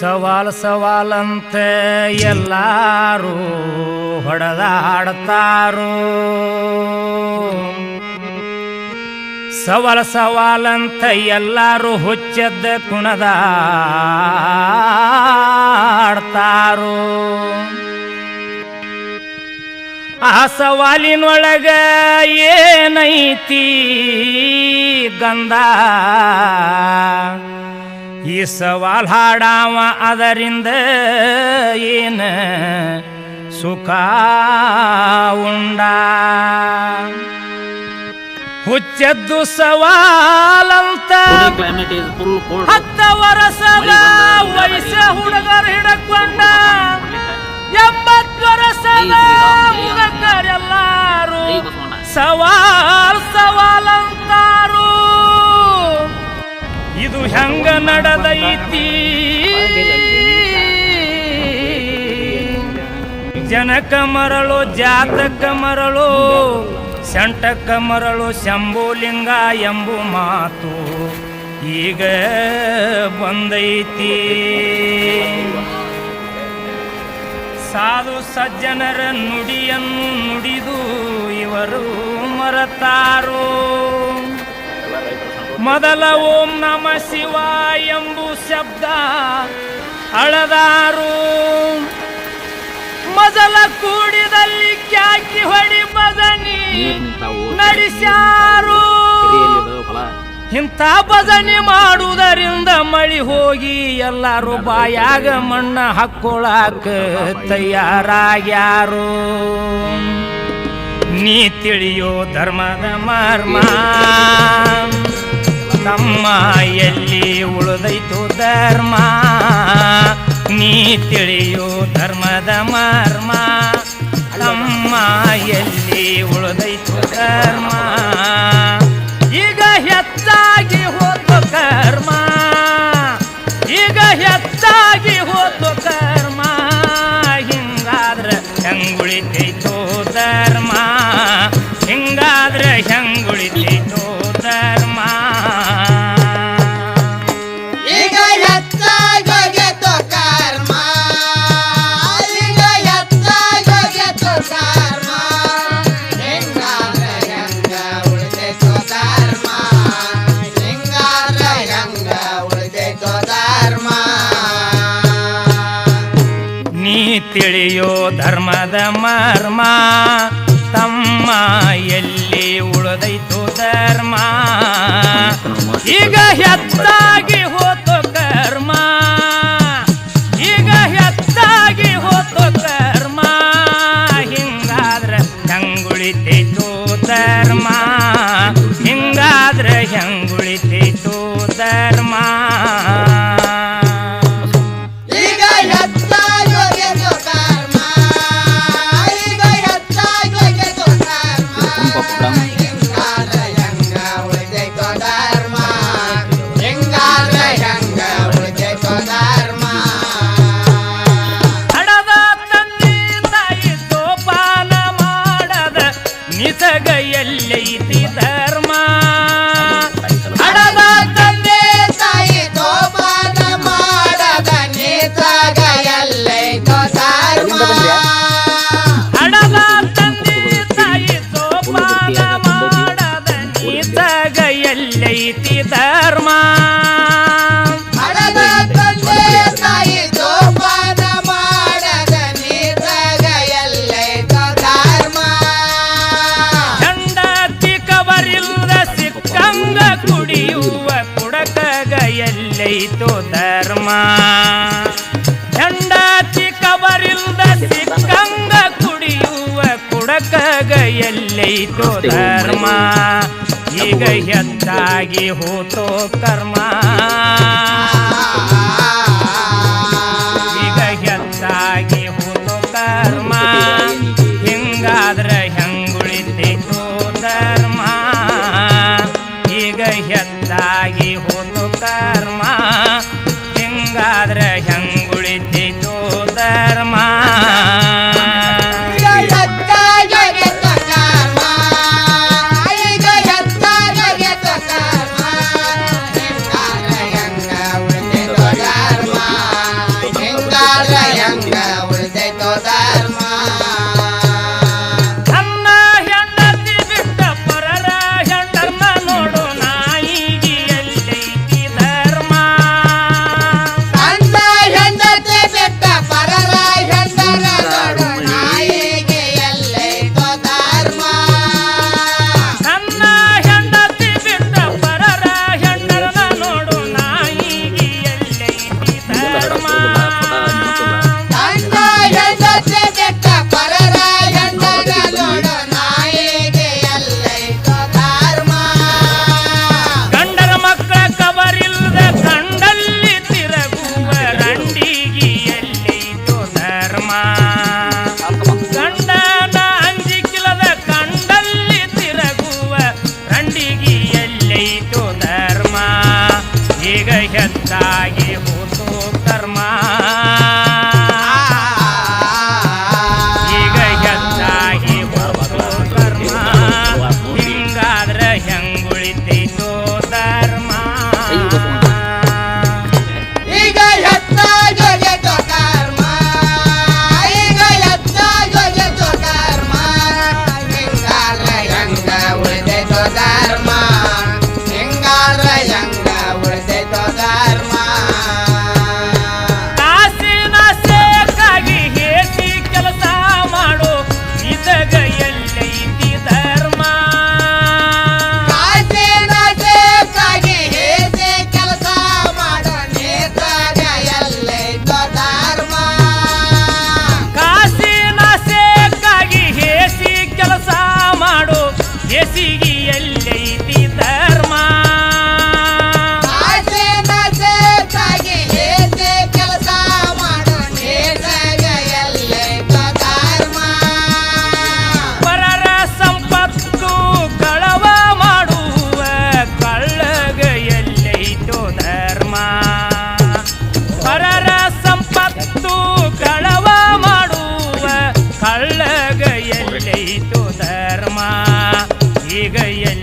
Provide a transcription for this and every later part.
ಸವಾಲ್ ಸವಾಲಂತೆ ಎಲ್ಲಾರು ಹೊಡೆದಾಡ್ತಾರೋ? ಸವಾಲ ಸವಾಲಂತ ಎಲ್ಲಾರು ಹುಚ್ಚದ್ದ ಕುಣದಾಡ್ತಾರೋ? ಆ ಸವಾಲಿನೊಳಗ ಏನೈತಿ ಗಂಧ? ಈ ಸವಾಲ್ ಹಾಡಾವ ಅದರಿಂದ ಏನ ಸುಖ ಉಂಡ ಹುಚ್ಚದ್ದು ಸವಾಲಂತ. ಹತ್ತ ವರ್ಷದ ವಯಸ್ಸ ಹುಡುಗರು ಹಿಡಕೊಂಡ ಹೆಂಗ ನಡೆದೈತಿ. ಜನಕ ಮರಳು ಜಾತಕ ಮರಳು ಸೆಂಟಕ ಮರಳು ಶಂಭುಲಿಂಗ ಎಂಬು ಮಾತು ಈಗ ಬಂದೈತಿ. ಸಾಧು ಸಜ್ಜನರ ನುಡಿಯನ್ನು ನುಡಿದು ಇವರು ಮರತಾರೋ? ಮೊದಲ ಓಂ ನಮ ಶಿವ ಎಂಬು ಶಬ್ದ ಅಳದಾರು. ಮೊದಲ ಕೂಡಿದಲ್ಲಿ ಕ್ಯಾಕಿ ಹೊಡಿ ಬದನಿ. ನಡೆಸ್ಯಾರು. ಇಂಥ ಭಜನೆ ಮಾಡುವುದರಿಂದ ಮಳಿ ಹೋಗಿ ಎಲ್ಲರೂ ಬಾಯಾಗ ಮಣ್ಣ ಹಾಕ್ಕೊಳಕ ತಯಾರಾಗ್ಯಾರು. ನೀ ತಿಳಿಯೋ ಧರ್ಮದ ಮರ್ಮ. ತಮ್ಮ ಎಲ್ಲಿ ಉಳಿದೈತು ಧರ್ಮ ನೀ ತಿಳಿಯೋ ಧರ್ಮದ ಮರ್ಮ ತಮ್ಮ ಎಲ್ಲಿ ಉಳಿದೈತು ಧರ್ಮ ಈಗ ಹೆಚ್ಚಾಗಿ ಹೋತು ಕರ್ಮ ಈಗ ಹೆಚ್ಚಾಗಿ ಹೋತು ಕರ್ಮ ಹಿಂಗಾದ್ರ ಹೆಂಗುಳಿತೈತೋ ಧರ್ಮ ಹಿಂಗಾದ್ರ ಹೆಂಗುಳಿತೈತೋ ತಿಳಿಯೋ ಧರ್ಮದ ಮರ್ಮ. ಎಲ್ಲೈತೋ ಧರ್ಮ. ಹೆಂಡತಿ ಕವರಿಲ್ಲದ ಸಿಕ್ಕಂಗ ಕುಡಿಯುವ ಕುಡಕಗ ಎಲ್ಲೈತೋ ಧರ್ಮ. ಈಗ ಹೆಚ್ಚಾಗಿ ಹೋತೋ ಕರ್ಮ. ಲಿಗಯನ್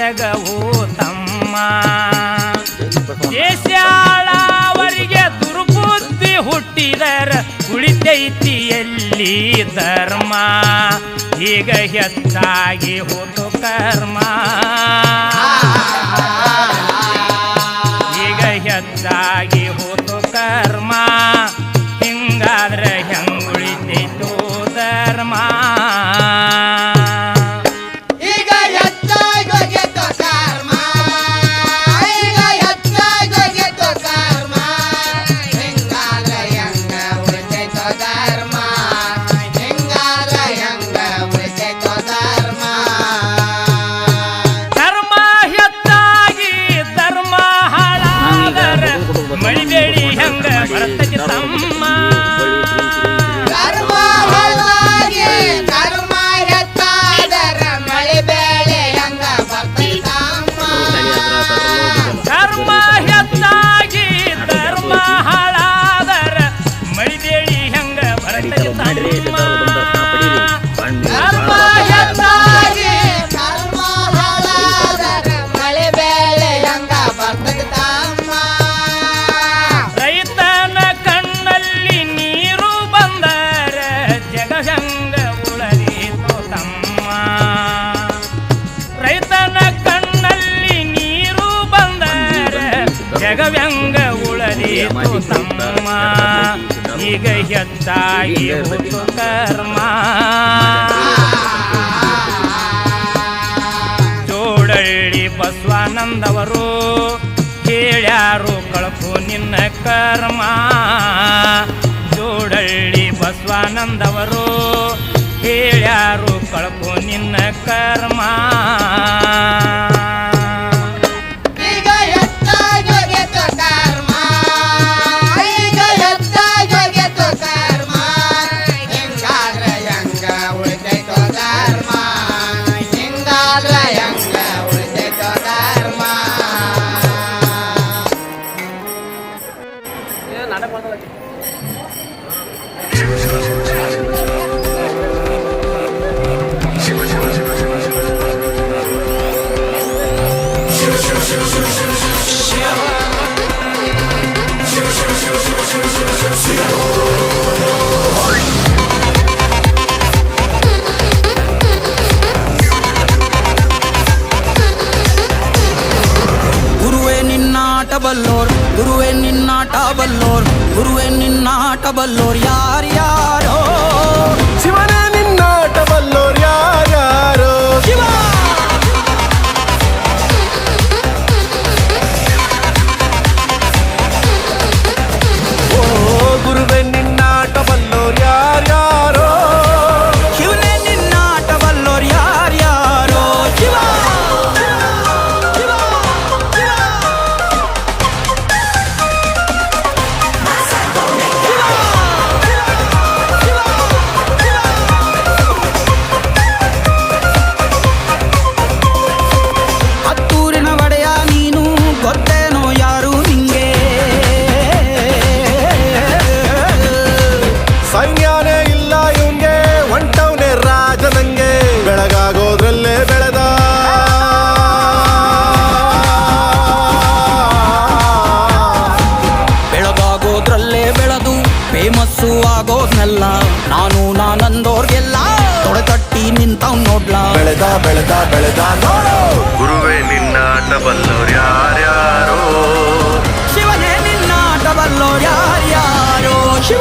ಜಗವು ತಮ್ಮ. ದೇಶಾಳವರಿಗೆ ದುರ್ಬುದ್ಧಿ ಹುಟ್ಟಿದರ ಉಳಿತೈತಿಯಲ್ಲಿ ಧರ್ಮ. ಈಗ ಹೆಚ್ಚಾಗಿ ಹೋತು ಕರ್ಮ. ಈಗ ಹೆಚ್ಚಾಗಿ வழிதெளி அங்க மரத்தக்கு தம்மா. ಸಾಗಿ ಕರ್ಮ. ಜೋಡಳ್ಳಿ ಬಸವಾನಂದವರು ಕೇಳ್ಯಾರು ಕಳಕು ನಿನ್ನ ಕರ್ಮ. ಜೋಡಳ್ಳಿ ಬಸವಾನಂದವರು ಕೇಳ್ಯಾರು ಕಳಕು ನಿನ್ನ ಕರ್ಮ. கபல்லோர் யார் ಬೆಳೆದ ಬೆಳೆದ ಬೆಳೆದ ನೋಡು. ಗುರುವೇ ನಿನ್ನಾಟ ಬಲ್ಲೋರು ಯಾರ್ಯಾರೋ? ಶಿವನೇ ನಿನ್ನ ಆಟ ಬಲ್ಲೋರ್ ಯಾರ್ಯಾರೋ? ಶಿವ.